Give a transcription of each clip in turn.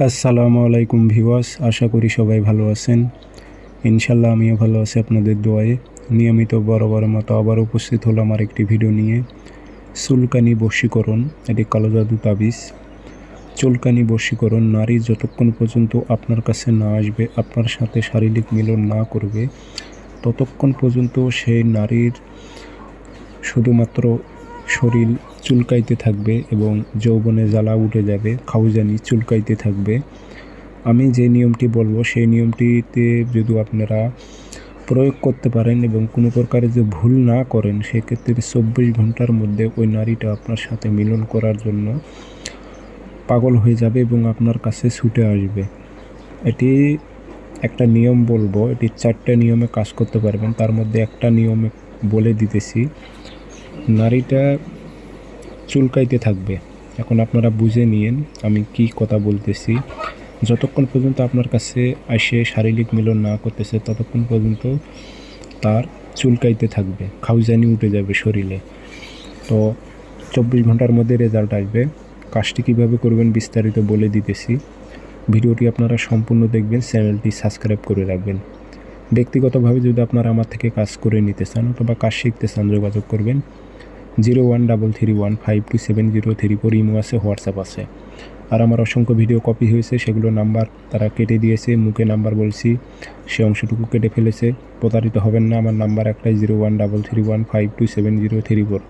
আসসালামু আলাইকুম ভিওয়াস আশা করি সবাই ভালো আছেন। ইনশাল্লাহ আমিও ভালো আছি আপনাদের দোয়ায়ে। নিয়মিত বরাবর মতো আবার উপস্থিত হলাম আমার একটি ভিডিও নিয়ে। চুলকানি বশীকরণ, এটি কালো জাদু তাবিজ। চুলকানি বশীকরণ, নারী যতক্ষণ পর্যন্ত আপনার কাছে না আসবে, আপনার সাথে শারীরিক মিলন না করবে, ততক্ষণ পর্যন্ত সেই নারীর শুধুমাত্র শরীর চুলকাইতে থাকবে এবং যৌবনে জ্বালা উঠে যাবে, খাউজানি চুলকাইতে থাকবে। আমি যে নিয়মটি বলব, সেই নিয়মটিতে যদি আপনারা প্রয়োগ করতে পারেন এবং কোনো প্রকারে যে ভুল না করেন, সেক্ষেত্রে চব্বিশ ঘণ্টার মধ্যে ওই নারীটা আপনার সাথে মিলন করার জন্য পাগল হয়ে যাবে এবং আপনার কাছে ছুটে আসবে। এটি একটা নিয়ম বলব, এটি চারটে নিয়মে কাজ করতে পারবেন। তার মধ্যে একটা নিয়মে বলে দিতেছি, নারীটা চুলকাইতে থাকবে। এখন আপনারা বুঝে নিয়েন আমি কি কথা বলতেছি। যতক্ষণ পর্যন্ত আপনার কাছে আসে শারীরিক মিলন না করতেছে, ততক্ষণ পর্যন্ত তার চুলকাইতে থাকবে। খাউজানি উঠে যাবে শরীরে। তো চব্বিশ ঘণ্টার মধ্যে রেজাল্ট আসবে। কাজটি কীভাবে করবেন বিস্তারিত বলে দিতেছি। ভিডিওটি আপনারা সম্পূর্ণ দেখবেন, চ্যানেলটি সাবস্ক্রাইব করে রাখবেন। ব্যক্তিগতভাবে যদি আপনারা আমার থেকে কাজ করে নিতে চান অথবা কাজ শিখতে চান, যোগাযোগ করবেন। Zero one double three one five two seven zero three four imo আছে, হোয়াটসঅ্যাপ আছে। আর আমার অসংখ্য ভিডিও কপি হয়েছে, সেগুলো নাম্বার তারা কেটে দিয়েছে, মুখে নাম্বার বলছি, সে অংশটুকু কেটে ফেলেছে, প্রতারিত হবেন না, আমার নাম্বার একটাই zero one double three one five two seven zero three four,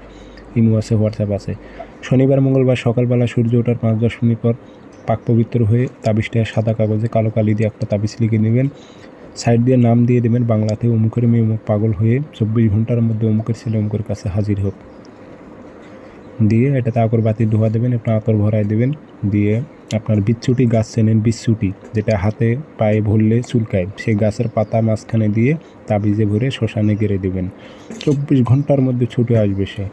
imo আছে, হোয়াটসঅ্যাপ আছে। শনিবার, মঙ্গলবার, সকালবেলা সূর্য ওঠার পাঁচ দশ মিনিট পর পাক পবিত্র হয়ে তাবিজটা সাদা কাগজে কালো কালি দিয়ে একটা তাবিজ লিখে নেবেন। সাইড দিয়ে নাম দিয়ে দেবেন, বাংলাতে অমুকের মেয়ে অমুক পাগল হয়ে চব্বিশ ঘণ্টার মধ্যে অমুকের ছেলে অমুকের কাছে হাজির হোক। দিয়ে এটাতে আগরবাতি ধোয়া দেবেন, একটু আতর ভরায় দেবেন, দিয়ে আপনার বিচ্ছুটি গাছ চেনেন, বিচ্ছুটি, যেটা হাতে পায়ে ভরলে চুলকায়, সেই গাছের পাতা মাঝখানে দিয়ে তাবিজে ভরে শ্মশানে গেড়ে দেবেন। চব্বিশ ঘণ্টার মধ্যে ছুটে আসবে সে।